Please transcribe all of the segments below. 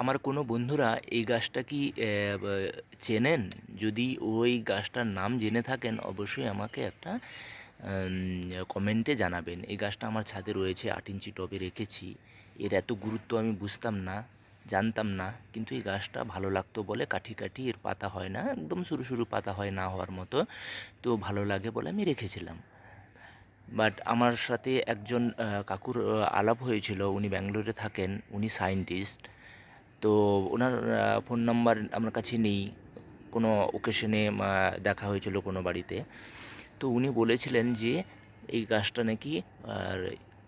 আমার কোনো বন্ধুরা এই গাছটা কি চেনেন? যদি ওই গাছটার নাম জেনে থাকেন, অবশ্যই আমাকে একটা কমেন্টে জানাবেন। এই গাছটা আমার ছাদে রয়েছে, আট ইঞ্চি টবে রেখেছি। এর এত গুরুত্ব আমি বুঝতাম না, জানতাম না। কিন্তু এই গাছটা ভালো লাগতো বলে কাঠি কাঠি, এর পাতা হয় না, একদম সরু সরু পাতা হয় না হওয়ার মতো। তো ভালো লাগে বলে আমি রেখেছিলাম। বাট আমার সাথে একজন কাকুর, আলাপ হয়েছিল, উনি ব্যাঙ্গালোরে থাকেন, উনি সায়েন্টিস্ট। তো ওনার ফোন নাম্বার আমার কাছে নেই। কোনো ওকেশনে দেখা হয়েছিল কোনো বাড়িতে। তো উনি বলেছিলেন যে, এই গাছটা নাকি, আর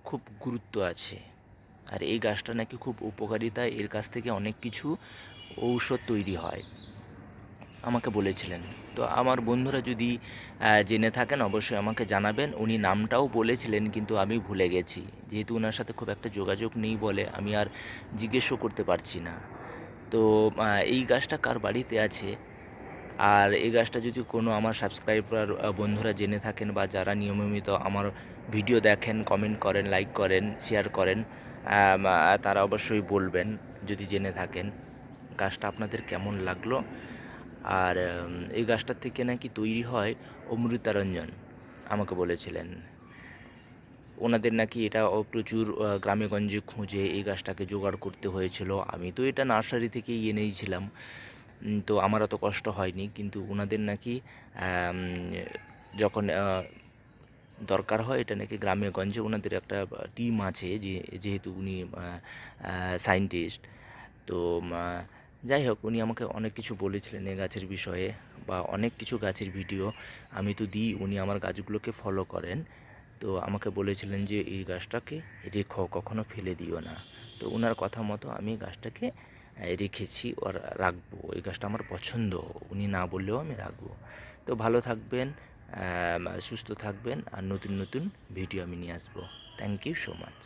খুব গুরুত্ব আছে। আর এই গাছটা নাকি খুব উপকারিতা, এর কাছ থেকে অনেক কিছু ঔষধ তৈরি হয়। আমাকে বলেছিলেন। তো আমার বন্ধুরা যদি জেনে থাকেন অবশ্যই আমাকে জানাবেন। উনি নামটাও বলেছিলেন, কিন্তু আমি ভুলে গেছি। যেহেতু ওনার সাথে খুব একটা যোগাযোগ নেই বলে আমি আর জিজ্ঞেসও করতে পারছি না। তো এই গাছটা কার বাড়িতে আছে? আর এই গাছটা যদি কোনো আমার সাবস্ক্রাইবার বন্ধুরা জেনে থাকেন বা যারা নিয়মিত আমার ভিডিও দেখেন, কমেন্ট করেন, লাইক করেন, শেয়ার করেন তারা অবশ্যই বলবেন, যদি জেনে থাকেন। গাছটা আপনাদের কেমন লাগল? আর এই গাছটার থেকে নাকি তৈরি হয় অমৃতারঞ্জন আমাকে বলেছিলেন। ওনাদের নাকি এটা প্রচুর আহ, গ্রামে গঞ্জে খুঁজে এই গাছটাকে জোগাড় করতে হয়েছিল। আমি তো এটা নার্সারি থেকেই এনেইছিলাম। উম, তো আমার অত কষ্ট হয়নি কিন্তু ওনাদের নাকি যখন দরকার হয় এটা নাকি গ্রামে গঞ্জে ওনাদের একটা টিম আছে যে যেহেতু উনি সায়েন্টিস্ট। তো যাই হোক উনি আমাকে অনেক কিছু বলেছিলেন এই গাছের বিষয়ে বা অনেক কিছু গাছের ভিডিও। আমি তো দিই, উনি আমার গাছগুলোকে ফলো করেন। তো আমাকে বলেছিলেন যে, এই গাছটাকে রেখো, কখনো ফেলে দিও না। তো ওনার কথা মতো আমি গাছটাকে রেখেছি আর রাখব। এই গাছটা আমার পছন্দ, উনি না বললেও আমি রাখব। তো ভালো থাকবেন সুস্থ থাকবেন, আর নতুন নতুন ভিডিও আমি নিয়ে আসব। Thank you so much